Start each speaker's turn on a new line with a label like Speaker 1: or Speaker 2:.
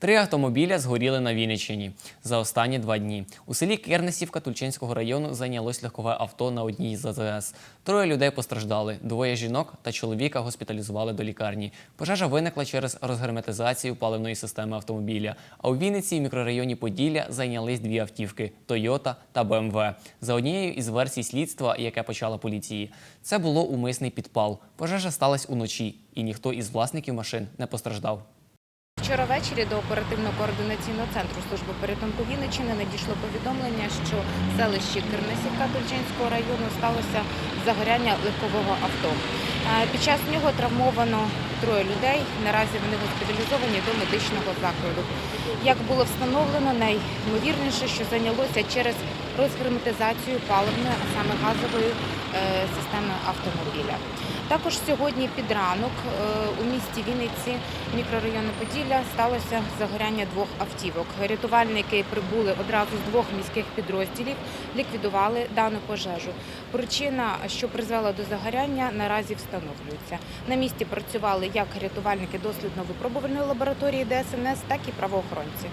Speaker 1: Три автомобіля згоріли на Вінниччині за останні два дні. У селі Кернесівка Тульчинського району зайнялось легкове авто на одній з АЗС. Троє людей постраждали. Двоє жінок та чоловіка госпіталізували до лікарні. Пожежа виникла через розгерметизацію паливної системи автомобіля. А у Вінниці в мікрорайоні Поділля зайнялись дві автівки Тойота та БМВ. За однією із версій слідства, яке почала поліції, це було умисний підпал. Пожежа сталася уночі, і ніхто із власників машин не постраждав.
Speaker 2: Вчора ввечері до оперативно-координаційного центру служби порятунку Вінниччини надійшло повідомлення, що в селищі Кирнесівка Тульчинського району сталося загоряння легкового авто. Е, Під час нього травмовано троє людей. Наразі вони госпіталізовані до медичного закладу. Як було встановлено, найймовірніше, що зайнялося через розгерметизацію паливної, а саме газової системи автомобіля. Також сьогодні під ранок е, у місті Вінниці, мікрорайону Поділля, сталося загоряння двох автівок. Рятувальники прибули одразу з двох міських підрозділів, ліквідували дану пожежу. Причина, що призвела до загоряння, наразі встановлюється. На місці працювали як рятувальники дослідно-випробувальної лабораторії ДСНС, так і правоохоронці.